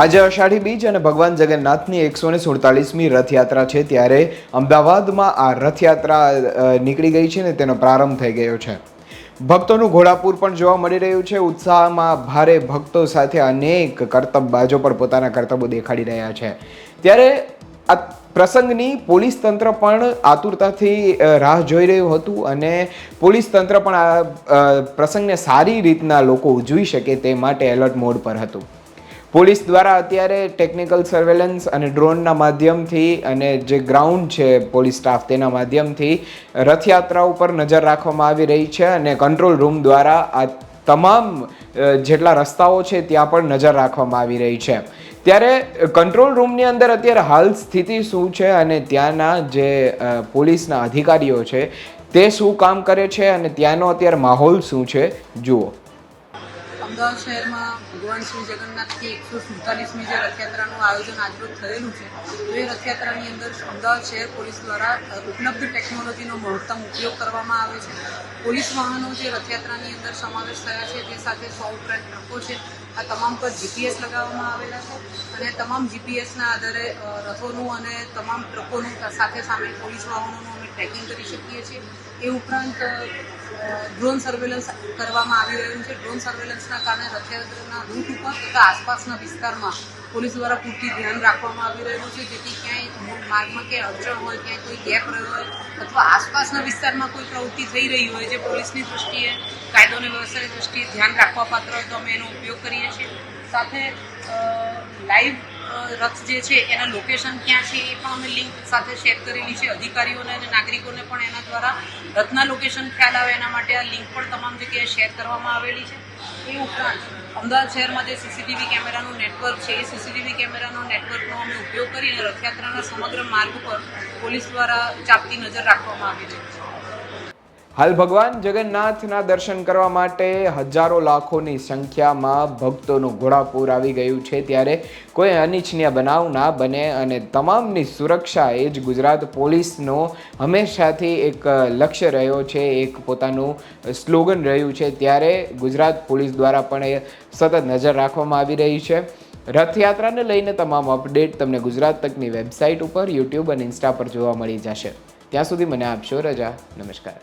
આજે અષાઢી બીજ અને ભગવાન જગન્નાથની એકસો ને સુડતાલીસમી રથયાત્રા છે ત્યારે અમદાવાદમાં આ રથયાત્રા નીકળી ગઈ છે ને તેનો પ્રારંભ થઈ ગયો છે. ભક્તોનું ઘોડાપુર પણ જોવા મળી રહ્યું છે. ઉત્સાહમાં ભારે ભક્તો સાથે અનેક કર્તબબાજો પણ પોતાના કરતબો દેખાડી રહ્યા છે. ત્યારે આ પ્રસંગની પોલીસ તંત્ર પણ આતુરતાથી રાહ જોઈ રહ્યું હતું અને પોલીસ તંત્ર પણ આ પ્રસંગને સારી રીતના લોકો ઉજવી શકે તે માટે એલર્ટ મોડ પર હતું. પોલીસ દ્વારા અત્યારે ટેકનિકલ સર્વેલન્સ અને ડ્રોનના માધ્યમથી અને જે ગ્રાઉન્ડ છે પોલીસ સ્ટાફ તેના માધ્યમથી રથયાત્રા ઉપર નજર રાખવામાં આવી રહી છે અને કંટ્રોલ રૂમ દ્વારા આ તમામ જેટલા રસ્તાઓ છે ત્યાં પણ નજર રાખવામાં આવી રહી છે. ત્યારે કંટ્રોલ રૂમની અંદર અત્યારે હાલ સ્થિતિ શું છે અને ત્યાંના જે પોલીસના અધિકારીઓ છે તે શું કામ કરે છે અને ત્યાંનો અત્યારે માહોલ શું છે? જુઓ. અમદાવાદ શહેરમાં ભગવાન શ્રી જગન્નાથની એકસો સુડતાલીસમી જે રથયાત્રાનું આયોજન આજરોજ થયેલું છે, તો એ રથયાત્રાની અંદર અમદાવાદ શહેર પોલીસ દ્વારા ઉપલબ્ધ ટેકનોલોજીનો મહત્તમ ઉપયોગ કરવામાં આવે છે. પોલીસ વાહનો જે રથયાત્રાની અંદર સમાવેશ થયા છે, તે સાથે સો ઉપરાંત ટ્રકો છે આ તમામ પર જીપીએસ લગાવવામાં આવેલા છે અને તમામ જીપીએસના આધારે રથોનું અને તમામ ટ્રકોનું સાથે સામે પોલીસ વાહનોનું અમે ટ્રેકિંગ કરી શકીએ છીએ. એ ઉપરાંત ડ્રોન સર્વેલન્સ કરવામાં આવી રહ્યું છે. ડ્રોન સર્વેલન્સના કારણે રથયાત્રાના રૂટ ઉપર તથા આસપાસના વિસ્તારમાં પોલીસ દ્વારા પૂરતી ધ્યાન રાખવામાં આવી રહ્યું છે, જેથી ક્યાંય મૂળ માર્ગમાં ક્યાંય અડચણ હોય, ક્યાંય કોઈ ગેપ રહ્યો હોય, અથવા આસપાસના વિસ્તારમાં કોઈ પ્રવૃત્તિ થઈ રહી હોય, જે પોલીસની દૃષ્ટિએ કાયદો અને વ્યવસ્થાની દૃષ્ટિએ ધ્યાન રાખવા પાત્ર હોય, તો અમે એનો ઉપયોગ કરીએ છીએ. સાથે લાઈવ રથ જે છે, એના લોકેશન ક્યાં છે, એ પણ અમે લિંક સાથે શેર કરેલી છે. અધિકારીઓને અને નાગરિકોને પણ એના દ્વારા રથના લોકેશન ખ્યાલ આવે, એના માટે આ લિંક પણ તમામ જગ્યાએ શેર કરવામાં આવેલી છે. એ ઉપરાંત અમદાવાદ શહેરમાં જે સીસીટીવી કેમેરાનું નેટવર્ક છે, એ સીસીટીવી કેમેરાનો નેટવર્કનો અમે ઉપયોગ કરીને રથયાત્રાના સમગ્ર માર્ગ પર પોલીસ દ્વારા ચાપતી નજર રાખવામાં આવી રહી છે. હાલ ભગવાન જગન્નાથના દર્શન કરવા માટે હજારો લાખોની સંખ્યામાં ભક્તોનું ઘોડાપૂર આવી ગયું છે. ત્યારે કોઈ અનિચ્છનીય બનાવ ના બને અને તમામની સુરક્ષા એ જ ગુજરાત પોલીસનો હંમેશાથી એક લક્ષ્ય રહ્યો છે, એક પોતાનું સ્લોગન રહ્યું છે. ત્યારે ગુજરાત પોલીસ દ્વારા પણ એ સતત નજર રાખવામાં આવી રહી છે. રથયાત્રાને લઈને તમામ અપડેટ તમને ગુજરાત તકની વેબસાઇટ ઉપર, યુટ્યુબ અને ઇન્સ્ટા પર જોવા મળી જશે. ત્યાં સુધી મને આપશો રજા. નમસ્કાર.